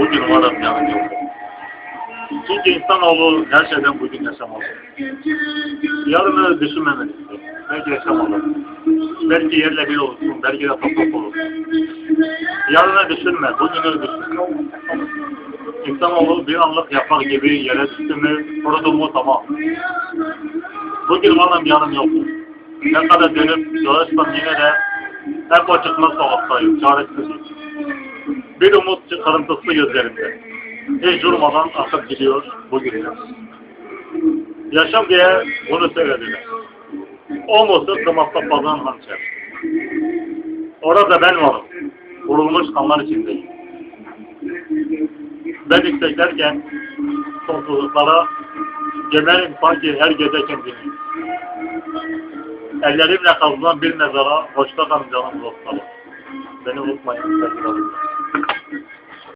bugün umarım yarın yoktur. Çünkü insanoğlu her şeyden bugün yaşamalı. Yarını düşünmemelisin. Belki yaşamalı. Belki yerle bir olursun, belki de toprak olur. Yarını düşünme, bugünü düşün. İnsanoğlu bir anlık yapar gibi yere düştü mü, kurudu mu tamam. Bugün varım yarın yoktur. Ne kadar dönüp dolaşsam yine de hep o çıkmaz sokaktayım, çaresizim. Bir umut kırıntısı gözlerimde. Hiç durmadan akıp gidiyor bu günler. Yaşam diye bunu söylediler. O musu kımakta pazan hançer. Orada ben varım. Vurulmuş kanlar içindeyim. Ben isteklerken sonsuzluklara gömerim sanki her gece kendimi. Ellerimle kazılan bir mezara hoşta kalın canım dostlarım. Then you look my Instagram.